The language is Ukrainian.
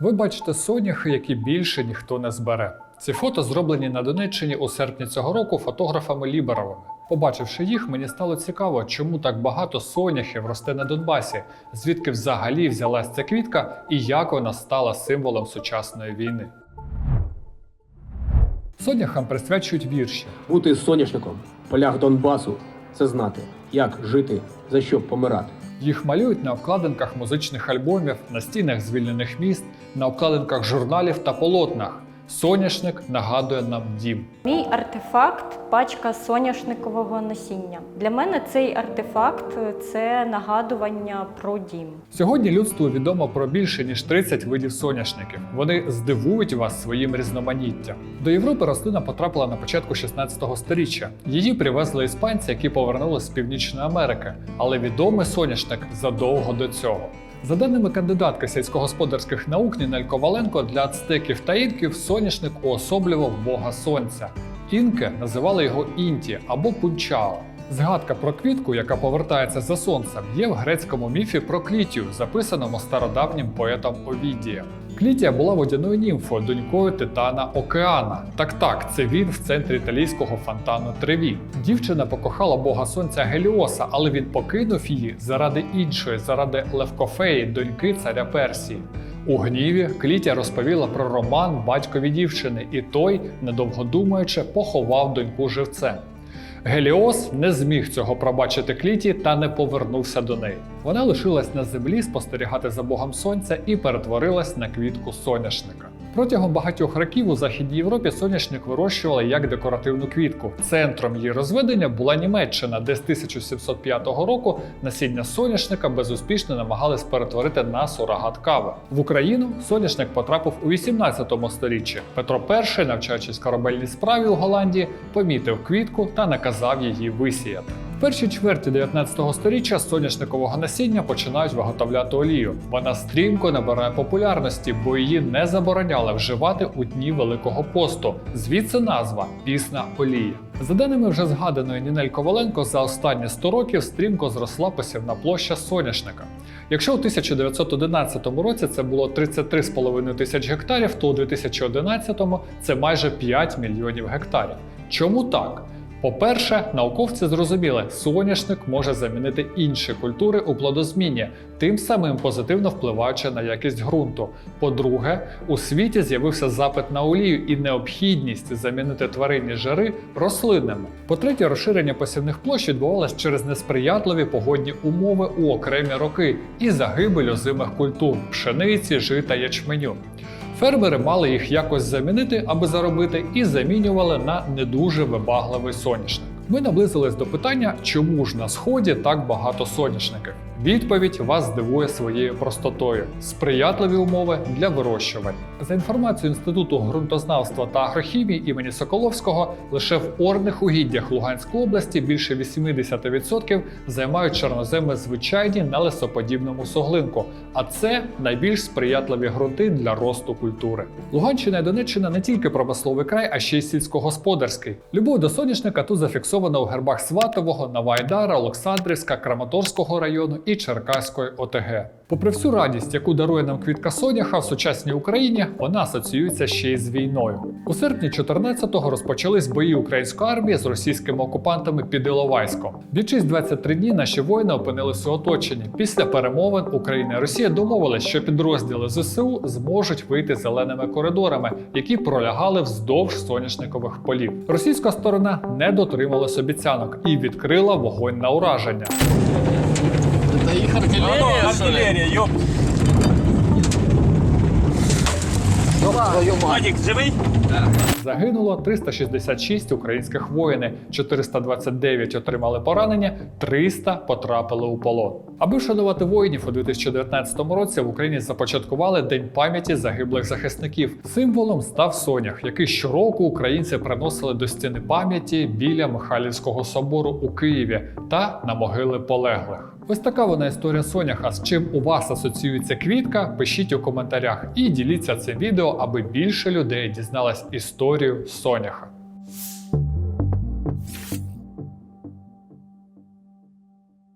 Ви бачите соняхи, які більше ніхто не збере. Ці фото зроблені на Донеччині у серпні цього року фотографами Ліберовими. Побачивши їх, мені стало цікаво, чому так багато соняхів росте на Донбасі, звідки взагалі взялась ця квітка і як вона стала символом сучасної війни. Соняхам присвячують вірші. Бути соняшником полях Донбасу це знати, як жити, за що помирати. Їх малюють на обкладинках музичних альбомів, на стінах звільнених міст, на обкладинках журналів та полотнах. Соняшник нагадує нам дім. Мій артефакт пачка соняшникового насіння. Для мене цей артефакт це нагадування про дім. Сьогодні людству відомо про більше ніж 30 видів соняшників. Вони здивують вас своїм різноманіттям. До Європи рослина потрапила на початку 16 століття. Її привезли іспанці, які повернулися з Північної Америки, але відомий соняшник задовго до цього. За даними кандидатки сільськогосподарських наук Нінель Коваленко, для ацтеків та інків соняшник уособлював бога сонця. Інки називали його інті або пунчао. Згадка про квітку, яка повертається за сонцем, є в грецькому міфі про Клітію, записаному стародавнім поетом Овідієм. Клітія була водяною німфою, донькою титана Океана. Так так, це він в центрі італійського фонтану Треві. Дівчина покохала бога сонця Геліоса, але він покинув її заради іншої, заради Левкофеї, доньки царя Персії. У гніві Клітія розповіла про роман батькові дівчини, і той, недовго думаючи, поховав доньку живцем. Геліос не зміг цього пробачити Кліті та не повернувся до неї. Вона лишилась на землі спостерігати за богом сонця і перетворилась на квітку соняшника. Протягом багатьох років у Західній Європі соняшник вирощували як декоративну квітку. Центром її розведення була Німеччина, де з 1705 року насіння соняшника безуспішно намагались перетворити на сурогат кави. В Україну соняшник потрапив у 18 столітті. Петро І, навчаючись корабельній справі у Голландії, помітив квітку та наказав її висіяти. Першій чверті 19 століття соняшникового насіння починають виготовляти олію. Вона стрімко набирає популярності, бо її не забороняли вживати у дні Великого посту. Звідси назва пісна олія. За даними вже згаданої Нінель Коваленко, за останні 100 років стрімко зросла посівна площа соняшника. Якщо у 1911 році це було 33,5 тисяч гектарів, то у 2011 це майже 5 мільйонів гектарів. Чому так? По-перше, науковці зрозуміли, соняшник може замінити інші культури у плодозмінні, тим самим позитивно впливаючи на якість ґрунту. По-друге, у світі з'явився запит на олію і необхідність замінити тваринні жири рослинними. По-третє, розширення посівних площ відбувалось через несприятливі погодні умови у окремі роки і загибель озимих культур пшениці, жита, ячменю. Фермери мали їх якось замінити, аби заробити, і замінювали на не дуже вибагливий соняшник. Ми наблизились до питання, чому ж на сході так багато соняшників. Відповідь вас здивує своєю простотою: сприятливі умови для вирощування. За інформацією Інституту ґрунтознавства та агрохімії імені Соколовського, лише в орних угіддях Луганської області більше 80% займають чорноземи звичайні на лесоподібному суглинку, а це найбільш сприятливі ґрунти для росту культури. Луганщина і Донеччина не тільки промисловий край, а ще й сільськогосподарський. Любов до соняшника тут зафіксована у гербах Сватового, Навайдара, Олександрівська, Краматорського району і Черкаської ОТГ. Попри всю радість, яку дарує нам квітка соняха в сучасній Україні, вона асоціюється ще й з війною. У серпні 14-го розпочались бої української армії з російськими окупантами під Іловайськом. Більшість 23 дні наші воїни опинилися у оточенні. Після перемовин Україна і Росія домовились, що підрозділи ЗСУ зможуть вийти зеленими коридорами, які пролягали вздовж соняшникових полів. Російська сторона не дотрималась обіцянок і відкрила вогонь на ураження. Это их артиллерия, артиллерия, ёп. Вадик, живий? Загинуло 366 українських воїнів, 429 отримали поранення, 300 потрапили у полон. Аби вшанувати воїнів у 2019 році в Україні започаткували День пам'яті загиблих захисників. Символом став сонях, який щороку українці приносили до стіни пам'яті біля Михайлівського собору у Києві та на могили полеглих. Ось така вона історія соняха. З чим у вас асоціюється квітка? Пишіть у коментарях і діліться цим відео, аби більше людей дізналась історію соняха.